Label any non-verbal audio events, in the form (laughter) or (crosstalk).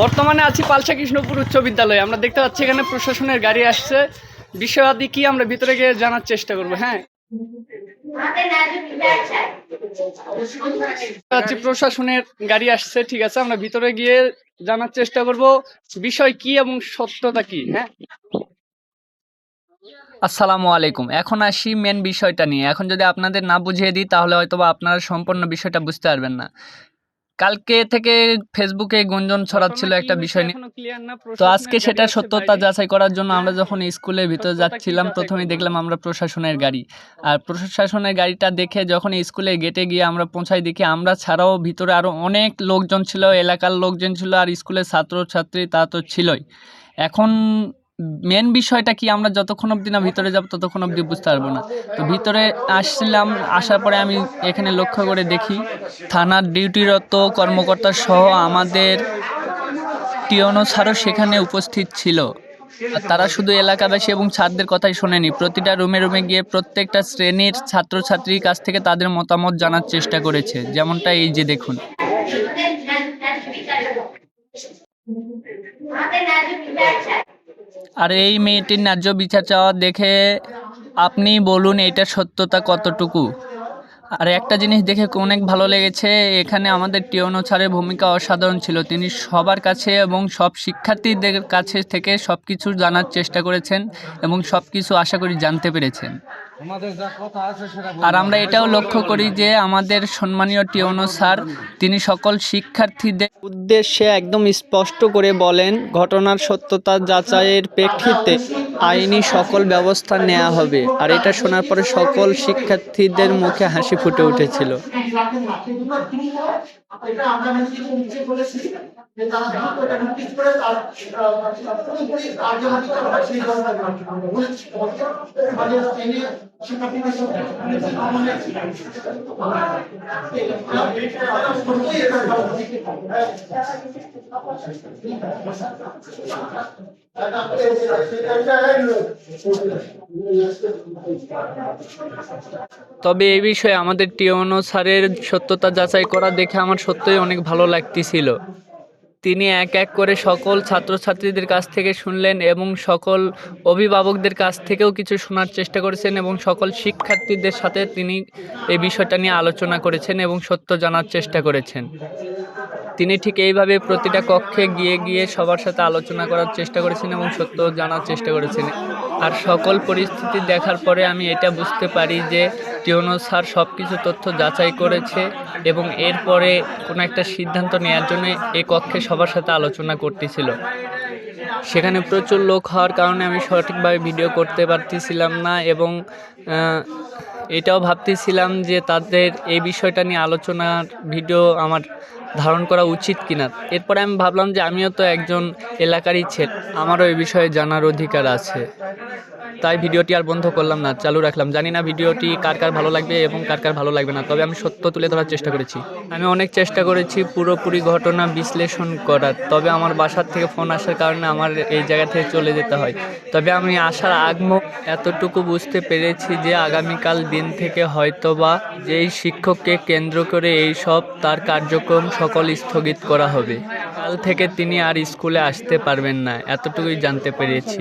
বর্তমানে আছি পালসা কৃষ্ণপুর উচ্চ বিদ্যালয়ে। আমরা দেখতে পাচ্ছি এখানে প্রশাসনের গাড়ি আসছে। বিষয়াদি কি আমরা ভিতরে গিয়ে জানার চেষ্টা করব? হ্যাঁ। প্রশাসনের গাড়ি আসছে, ঠিক আছে। আমরা ভিতরে গিয়ে জানার চেষ্টা করব। বিষয় কি এবং সত্যতা কি? হ্যাঁ। আসসালামু আলাইকুম। এখন আসি মেন বিষয়টা নিয়ে। এখন যদি আপনাদের না বুঝিয়ে দিই, তাহলে হয়তো আপনারা সম্পূর্ণ বিষয়টা বুঝতে পারবেন না। কালকে থেকে ফেসবুকে গুঞ্জন ছড়াচ্ছিল একটা বিষয় নিয়ে। তো আজকে সেটা সত্যতা যাচাই করার জন্য আমরা যখন স্কুলের ভিতরে যাচ্ছিলাম প্রথমেই দেখলাম আমরা প্রশাসনের গাড়ি। আর প্রশাসনের গাড়িটা দেখে যখন স্কুলের গেটে গিয়ে আমরা পৌঁছাই দেখি আমরা ছাড়াও ভিতরে আরও অনেক লোকজন ছিল এলাকার লোকজন ছিল আর স্কুলের ছাত্র ছাত্রী তা তো ছিলই। এখন মেন বিষয়টা কি? আমরা যতক্ষণ অবধি না ভিতরে যাব, ততক্ষণ অবধি বুঝতে পারব না। তো ভিতরে আসছিলাম, আসার পরে আমি এখানে লক্ষ্য করে দেখি, থানার ডিউটিরত কর্মকর্তা সহ আমাদের টিয়নো স্যারও সেখানে উপস্থিত ছিল। তারা শুধু এলাকাবাসী এবং ছাত্রদের কথাই শোনেনি। প্রতিটা রুমে রুমে গিয়ে প্রত্যেকটা শ্রেণির ছাত্রছাত্রীর কাছ থেকে তাদের মতামত জানার চেষ্টা করেছে। যেমনটা এই যে দেখুন। আর এই মেয়েটির ন্যায্য বিচার চাওয়া দেখে আপনি বলুন এটার সত্যতা কতটুকু? আর একটা জিনিস দেখে অনেক ভালো লেগেছে, এখানে আমাদের টিয়নো ছাড়ের ভূমিকা অসাধারণ ছিল। তিনি সবার কাছে এবং সব শিক্ষার্থীদের কাছে থেকে সব কিছু জানার চেষ্টা করেছেন এবং সব কিছু আশা করি জানতে পেরেছেন। আর আমরা এটাও লক্ষ্য করি যে আমাদের সম্মানীয় টিওনো স্যার তিনি সকল শিক্ষার্থীদের উদ্দেশ্যে একদম স্পষ্ট করে বলেন ঘটনার সত্যতা যাচাইয়ের প্রেক্ষিতে আইনি সকল ব্যবস্থা নেওয়া হবে। আর এটা শোনার পরে সকল শিক্ষার্থীদের মুখে হাসি ফুটে উঠেছিল। তারা (laughs) তবে এই বিষয়ে আমাদের টিওনো স্যারের সত্যতা যাচাই করা দেখে আমার সত্যই অনেক ভালো লাগতেছিল। তিনি এক এক করে সকল ছাত্রছাত্রীদের কাছ থেকে শুনলেন এবং সকল অভিভাবকদের কাছ থেকেও কিছু শোনার চেষ্টা করেছেন এবং সকল শিক্ষার্থীদের সাথে তিনি এই বিষয়টা নিয়ে আলোচনা করেছেন এবং সত্য জানার চেষ্টা করেছেন। তিনি ঠিক এইভাবে প্রতিটা কক্ষে গিয়ে গিয়ে সবার সাথে আলোচনা করার চেষ্টা করেছেন এবং সত্য জানার চেষ্টা করেছেন। আর সকল পরিস্থিতি দেখার পরে আমি এটা বুঝতে পারি যে টিওনো স্যার সব কিছু তথ্য যাচাই করেছে এবং এরপরে কোনো একটা সিদ্ধান্ত নেওয়ার জন্য এই কক্ষে সবার সাথে আলোচনা করতেছিল। সেখানে প্রচুর লোক হওয়ার কারণে আমি সঠিকভাবে ভিডিও করতে পারতেছিলাম না এবং এটাও ভাবতেছিলাম যে তাদের এই বিষয়টা নিয়ে আলোচনার ভিডিও আমার ধারণ করা উচিত কিনা। এরপরে আমি ভাবলাম যে আমিও তো একজন এলাকারই ছেলে, আমারও এ বিষয়ে জানার অধিকার আছে। তাই ভিডিওটি আর বন্ধ করলাম না, চালু রাখলাম। জানি না ভিডিওটি কার কার ভালো লাগবে এবং কার কার ভালো লাগবে না, তবে আমি সত্য তুলে ধরার চেষ্টা করেছি। আমি অনেক চেষ্টা করেছি পুরোপুরি ঘটনা বিশ্লেষণ করার, তবে আমার বাসার থেকে ফোন আসার কারণে আমার এই জায়গা থেকে চলে যেতে হয়। তবে আমি আসার আগম এতটুকু বুঝতে পেরেছি যে আগামীকাল দিন থেকে হয়তোবা যেই শিক্ষককে কেন্দ্র করে এই সব তার কার্যক্রম সকল স্থগিত করা হবে। কাল থেকে তিনি আর স্কুলে আসতে পারবেন না, এতটুকুই জানতে পেরেছি।